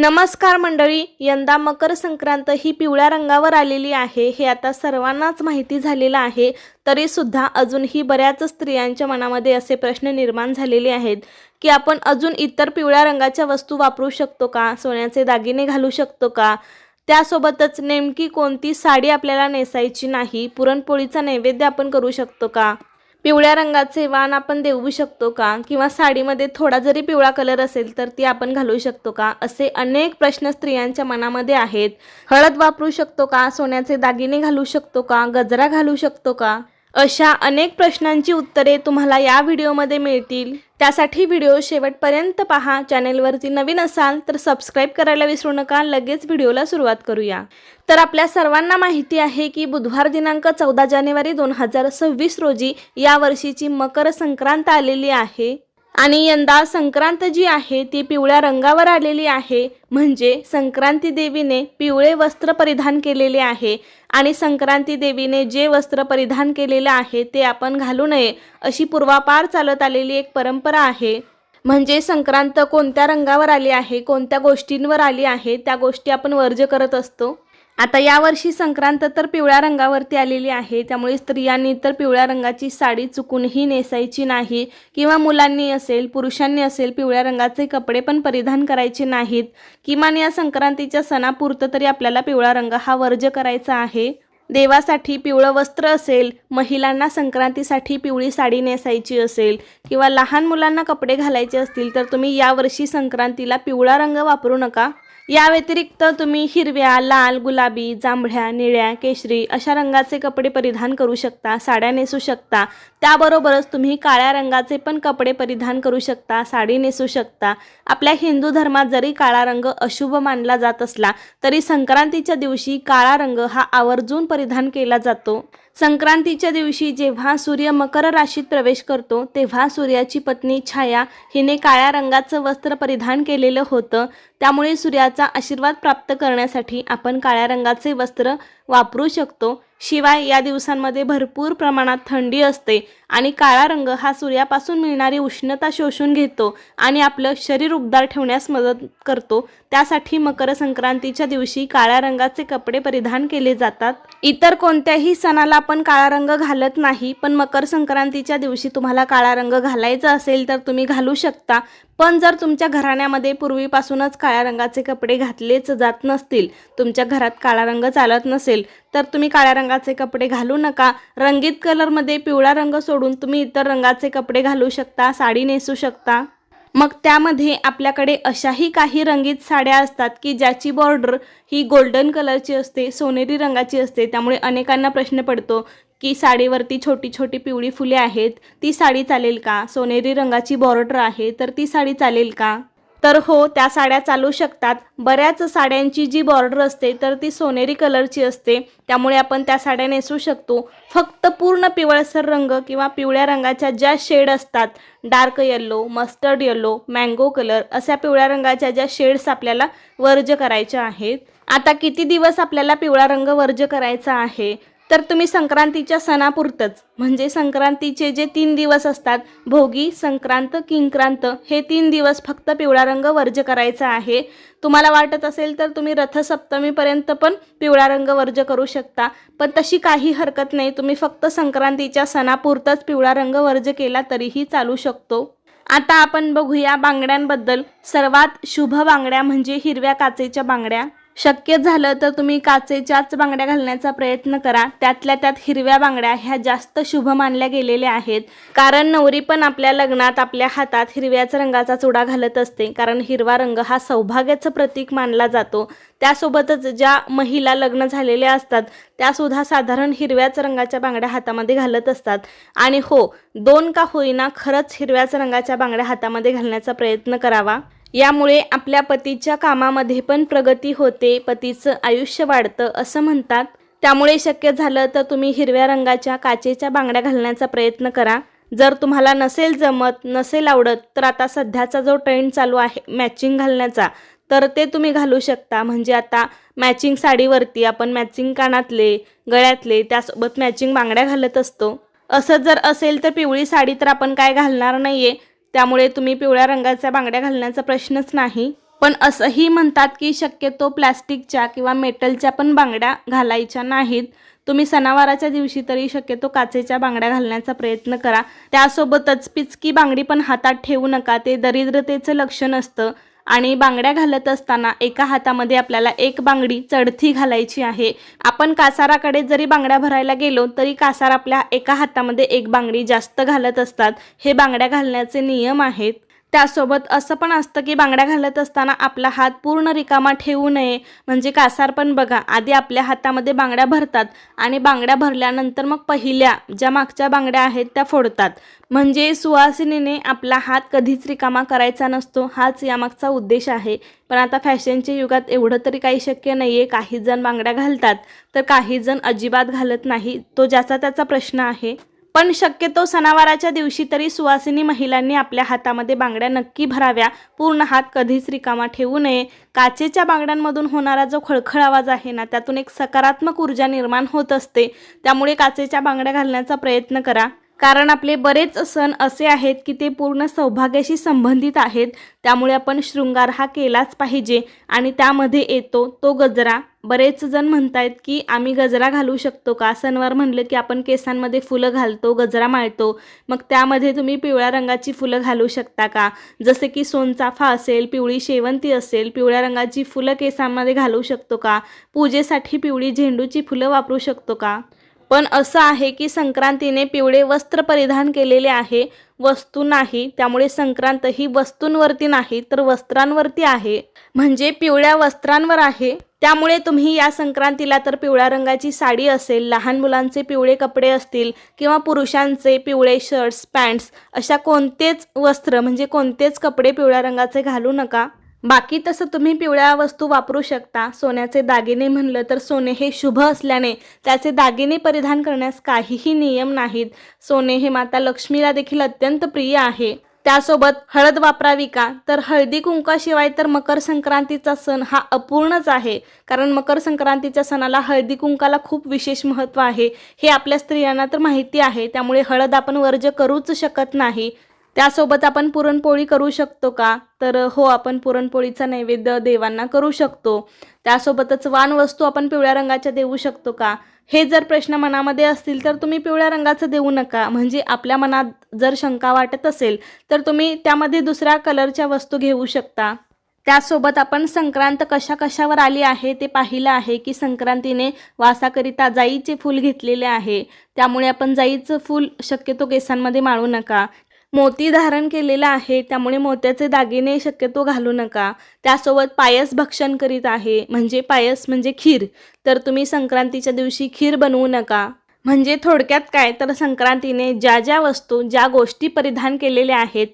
नमस्कार मंडळी यंदा मकर संक्रांत ही पिवळ्या रंगावर आलेली आहे. हे आता सर्वांनाच माहिती झालेलं आहे. तरीसुद्धा अजूनही बऱ्याच स्त्रियांच्या मनामध्ये असे प्रश्न निर्माण झालेले आहेत की आपण अजून इतर पिवळ्या रंगाच्या वस्तू वापरू शकतो का? सोन्याचे दागिने घालू शकतो का? त्यासोबतच नेमकी कोणती साडी आपल्याला नेसायची नाही पुरणपोळीचा नैवेद्य आपण करू शकतो का? पिवळ्या रंगाचे वाण आपण देऊ शकतो का? किंवा साडीमध्ये थोडा जरी पिवळा कलर असेल तर ती आपण घालू शकतो का? असे अनेक प्रश्न स्त्रियांच्या मनामध्ये आहेत. हळद वापरू शकतो का? सोन्याचे दागिने घालू शकतो का? गजरा घालू शकतो का? अशा अनेक प्रश्नांची उत्तरे तुम्हाला या व्हिडिओमध्ये मिळतील. त्यासाठी व्हिडिओ शेवटपर्यंत पहा. चॅनेलवरती नवीन असाल तर सबस्क्राईब करायला विसरू नका. लगेच व्हिडिओला सुरुवात करूया. तर आपल्या सर्वांना माहिती आहे की बुधवार दिनांक चौदा जानेवारी दोन हजार सव्वीस रोजी या वर्षीची मकर संक्रांत आलेली आहे. आणि यंदा संक्रांत जी आहे ती पिवळ्या रंगावर आलेली आहे. म्हणजे संक्रांती देवीने पिवळे वस्त्र परिधान केलेले आहे आणि संक्रांती देवीने जे वस्त्र परिधान केलेलं आहे ते आपण घालू नये अशी पूर्वापार चालत आलेली एक परंपरा आहे. म्हणजे संक्रांत कोणत्या रंगावर आली आहे कोणत्या गोष्टींवर आली आहे त्या गोष्टी आपण वर्ज करत असतो. आता यावर्षी संक्रांत तर पिवळ्या रंगावरती आलेली आहे. त्यामुळे स्त्रियांनी तर पिवळ्या रंगाची साडी चुकूनही नेसायची नाही. किंवा मुलांनी असेल पुरुषांनी असेल पिवळ्या रंगाचे कपडे पण परिधान करायचे नाहीत. किमान या संक्रांतीच्या सणापुरतं तरी आपल्याला पिवळा रंग हा वर्ज करायचा आहे. देवासाठी पिवळं वस्त्र असेल महिलांना संक्रांतीसाठी पिवळी साडी नेसायची असेल किंवा लहान मुलांना कपडे घालायचे असतील तर तुम्ही यावर्षी संक्रांतीला पिवळा रंग वापरू नका. या व्यतिरिक्त तुम्ही हिरव्या लाल गुलाबी जांभळ्या निळ्या केशरी अशा रंगाचे कपडे परिधान करू शकता साड्या नेसू शकता. त्याबरोबरच तुम्ही काळ्या रंगाचे पण कपडे परिधान करू शकता साडी नेसू शकता. आपल्या हिंदू धर्मात जरी काळा रंग अशुभ मानला जात असला तरी संक्रांतीच्या दिवशी काळा रंग हा आवर्जून परिधान केला जातो. संक्रांतीच्या दिवशी जेव्हा सूर्य मकर राशीत प्रवेश करतो तेव्हा सूर्याची पत्नी छाया हिने काळ्या रंगाचं वस्त्र परिधान केलेलं होतं. त्यामुळे सूर्याचा आशीर्वाद प्राप्त करण्यासाठी आपण काळ्या रंगाचे वस्त्र वापरू शकतो. शिवाय या दिवसांमध्ये भरपूर प्रमाणात थंडी असते. आणि काळा रंग हा सूर्यापासून मिळणारी उष्णता शोषून घेतो आणि आपलं शरीर उबदार ठेवण्यास मदत करतो. त्यासाठी मकर संक्रांतीच्या दिवशी काळ्या रंगाचे कपडे परिधान केले जातात. इतर कोणत्याही सणाला आपण काळा रंग घालत नाही पण मकर संक्रांतीच्या दिवशी तुम्हाला काळा रंग घालायचा असेल तर तुम्ही घालू शकता. पण जर तुमच्या घराण्यामध्ये पूर्वीपासूनच काळ्या रंगाचे कपडे घातलेच जात नसतील तुमच्या घरात काळा रंग चालत नसेल तर तुम्ही काळ्या रंगाचे कपडे घालू नका. रंगीत कलरमध्ये पिवळा रंग सोडून तुम्ही इतर रंगाचे कपडे घालू शकता साडी नेसू शकता. मग त्यामध्ये आपल्याकडे अशाही काही रंगीत साड्या असतात की ज्याची बॉर्डर ही गोल्डन कलरची असते सोनेरी रंगाची असते. त्यामुळे अनेकांना प्रश्न पडतो की साडीवरती छोटी छोटी पिवळी फुले आहेत ती साडी चालेल का? सोनेरी रंगाची बॉर्डर आहे तर ती साडी चालेल का? तर हो त्या साड्या चालू शकतात. बऱ्याच साड्यांची जी बॉर्डर असते तर ती सोनेरी कलरची असते. त्यामुळे आपण त्या साड्या नेसू शकतो. फक्त पूर्ण पिवळसर रंग किंवा पिवळ्या रंगाच्या ज्या शेड असतात dark yellow mustard yellow mango colour अशा पिवळ्या रंगाच्या ज्या शेड्स आपल्याला वर्ज करायच्या आहेत. आता किती दिवस आपल्याला पिवळा रंग वर्ज करायचा आहे? तर तुम्ही संक्रांतीच्या सणापुरतंच म्हणजे संक्रांतीचे जे तीन दिवस असतात भोगी संक्रांत किंक्रांत हे तीन दिवस फक्त पिवळा रंग वर्ज करायचा आहे. तुम्हाला वाटत असेल तर तुम्ही रथसप्तमीपर्यंत पण पिवळा रंग वर्ज करू शकता पण तशी काही हरकत नाही. तुम्ही फक्त संक्रांतीच्या सणापुरतंच पिवळा रंग वर्ज केला तरीही चालू शकतो. आता आपण बघूया बांगड्यांबद्दल. सर्वात शुभ बांगड्या म्हणजे हिरव्या काचेच्या बांगड्या. शक्य झालं तर तुम्ही काचेच्याच बांगड्या घालण्याचा प्रयत्न करा. त्यातल्या त्यात हिरव्या बांगड्या ह्या जास्त शुभ मानल्या गेलेल्या आहेत. कारण नवरी पण आपल्या लग्नात आपल्या हातात हिरव्याच रंगाचा चुडा घालत असते. कारण हिरवा रंग हा सौभाग्याचं प्रतीक मानला जातो. त्यासोबतच ज्या महिला लग्न झालेल्या असतात त्यासुद्धा साधारण हिरव्याच रंगाच्या बांगड्या हातामध्ये घालत असतात. आणि हो दोन का होईना खरंच हिरव्याच रंगाच्या बांगड्या हातामध्ये घालण्याचा प्रयत्न करावा. यामुळे आपल्या पतीच्या कामामध्ये पण प्रगती होते पतीचं आयुष्य वाढतं असं म्हणतात. त्यामुळे शक्य झालं तर तुम्ही हिरव्या रंगाच्या काचेच्या बांगड्या घालण्याचा प्रयत्न करा. जर तुम्हाला नसेल जमत नसेल आवडत तर आता सध्याचा जो ट्रेंड चालू आहे मॅचिंग घालण्याचा तर ते तुम्ही घालू शकता. म्हणजे आता मॅचिंग साडीवरती आपण मॅचिंग कानातले गळ्यातले त्यासोबत मॅचिंग बांगड्या घालत असतो. असं जर असेल तर पिवळी साडी तर आपण काय घालणार नाही आहे त्यामुळे तुम्ही पिवळ्या रंगाच्या बांगड्या घालण्याचा प्रश्नच नाही. पण असंही म्हणतात की शक्यतो प्लॅस्टिकच्या किंवा मेटलच्या पण बांगड्या घालायच्या नाहीत. तुम्ही सणावाराच्या दिवशी तरी शक्यतो काचेच्या बांगड्या घालण्याचा प्रयत्न करा. त्यासोबतच पिचकी बांगडी पण हातात ठेवू नका ते दरिद्रतेचं लक्षण असतं. आणि बांगड्या घालत असताना एका हातामध्ये आपल्याला एक बांगडी चढती घालायची आहे. आपण कासाराकडे जरी बांगड्या भरायला गेलो तरी कासार आपल्या एका हातामध्ये एक बांगडी जास्त घालत असतात. हे बांगड्या घालण्याचे नियम आहेत. त्यासोबत असं पण असतं की बांगड्या घालत असताना आपला हात पूर्ण रिकामा ठेवू नये. म्हणजे कासार पण बघा आधी आपल्या हातामध्ये बांगड्या भरतात आणि बांगड्या भरल्यानंतर मग पहिल्या ज्या मागच्या बांगड्या आहेत त्या फोडतात. म्हणजे सुवासिनीने आपला हात कधीच रिकामा करायचा नसतो हाच यामागचा उद्देश आहे. पण आता फॅशनच्या युगात एवढं तरी काही शक्य नाही आहे काही जण बांगड्या घालतात तर काही जण अजिबात घालत नाही. तो ज्याचा त्याचा प्रश्न आहे. पण शक्यतो सणावाराच्या दिवशी तरी सुवासिनी महिलांनी आपल्या हातामध्ये बांगड्या नक्की भराव्या. पूर्ण हात कधीच रिकामा ठेवू नये. काचेच्या बांगड्यांमधून होणारा जो खळखळ आवाज आहे ना त्यातून एक सकारात्मक ऊर्जा निर्माण होत असते. त्यामुळे काचेच्या बांगड्या घालण्याचा प्रयत्न करा. कारण आपले बरेच सण असे आहेत की ते पूर्ण सौभाग्याशी संबंधित आहेत. त्यामुळे आपण शृंगार हा केलाच पाहिजे आणि त्यामध्ये येतो तो गजरा. बरेच जण म्हणतायत की आम्ही गजरा घालू शकतो का? सणवार म्हणलं की आपण केसांमध्ये फुलं घालतो गजरा माळतो. मग त्यामध्ये तुम्ही पिवळ्या रंगाची फुलं घालू शकता का? जसे की सोनचाफा असेल पिवळी शेवंती असेल पिवळ्या रंगाची फुलं केसांमध्ये घालू शकतो का? पूजेसाठी पिवळी झेंडूची फुलं वापरू शकतो का? पण असं आहे की संक्रांतीने पिवळे वस्त्र परिधान केलेले आहे वस्तू नाही त्यामुळे संक्रांत ही वस्तूंवरती नाही तर वस्त्रांवरती आहे. म्हणजे पिवळ्या वस्त्रांवर आहे. त्यामुळे तुम्ही या संक्रांतीला तर पिवळ्या रंगाची साडी असेल लहान मुलांचे पिवळे कपडे असतील किंवा पुरुषांचे पिवळे शर्ट्स पॅन्ट्स अशा कोणतेच वस्त्र म्हणजे कोणतेच कपडे पिवळ्या रंगाचे घालू नका. बाकी तसं तुम्ही पिवळ्या वस्तू वापरू शकता. सोन्याचे दागिने म्हणलं तर सोने हे शुभ असल्याने त्याचे दागिने परिधान करण्यास काहीही नियम नाहीत. सोने हे माता लक्ष्मीला देखील अत्यंत प्रिय आहे. त्यासोबत हळद वापरावी का? तर हळदी कुंकाशिवाय तर मकर संक्रांतीचा सण हा अपूर्णच आहे. कारण मकर संक्रांतीच्या सणाला हळदी कुंकाला खूप विशेष महत्त्व आहे. हे आपल्या स्त्रियांना तर माहिती आहे. त्यामुळे हळद आपण वर्ज करूच शकत नाही. त्यासोबत आपण पुरणपोळी करू शकतो का? तर हो आपण पुरणपोळीचा नैवेद्य देवांना करू शकतो. त्यासोबतच वाण वस्तू आपण पिवळ्या रंगाच्या देऊ शकतो का? हे जर प्रश्न मनामध्ये असतील तर तुम्ही पिवळ्या रंगाचं देऊ नका. म्हणजे आपल्या मनात जर शंका वाटत असेल तर तुम्ही त्यामध्ये दुसऱ्या कलरच्या वस्तू घेऊ शकता. त्यासोबत आपण संक्रांत कशा कशावर आली आहे ते पाहिलं आहे की संक्रांतीने वासाकरिता जाईचे फूल घेतलेले आहे. त्यामुळे आपण जाईचं फूल शक्यतो केसांमध्ये माळू नका. मोती धारण केलेला आहे. त्यामुळे मोत्याचे दागिने शक्यतो घालू नका. त्यासोबत पायस भक्षण करीत आहे. म्हणजे पायस म्हणजे खीर. तर तुम्ही संक्रांतीच्या दिवशी खीर बनवू नका. म्हणजे थोडक्यात काय? तर संक्रांतीने ज्या ज्या वस्तू ज्या गोष्टी परिधान केलेल्या आहेत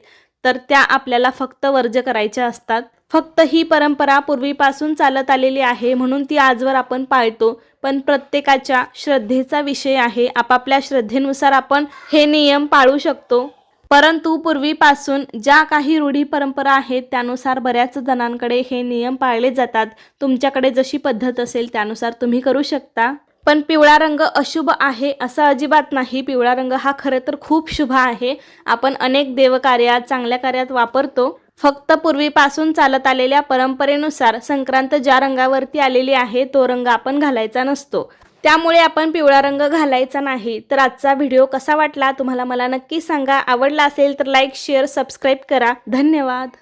तर त्या आपल्याला फक्त वर्ज करायच्या असतात. फक्त ही परंपरा पूर्वीपासून चालत आलेली आहे म्हणून ती आजवर आपण पाळतो. पण प्रत्येकाच्या श्रद्धेचा विषय आहे. आपापल्या श्रद्धेनुसार आपण हे नियम पाळू शकतो. परंतु पूर्वीपासून ज्या काही रूढी परंपरा आहेत त्यानुसार बऱ्याच जणांकडे हे नियम पाळले जातात. तुमच्याकडे जशी पद्धत असेल त्यानुसार तुम्ही करू शकता. पण पिवळा रंग अशुभ आहे असं अजिबात नाही. पिवळा रंग हा खरं तर खूप शुभ आहे. आपण अनेक देवकार्यात चांगल्या कार्यात वापरतो. फक्त पूर्वीपासून चालत आलेल्या परंपरेनुसार संक्रांत ज्या रंगावरती आलेली आहे तो रंग आपण घालायचा नसतो. त्यामुळे आपण पिवळा रंग घालायचा नाही. तर आजचा व्हिडिओ कसा वाटला तुम्हाला मला नक्की सांगा. आवडला असेल तर लाईक शेअर सबस्क्राईब करा. धन्यवाद.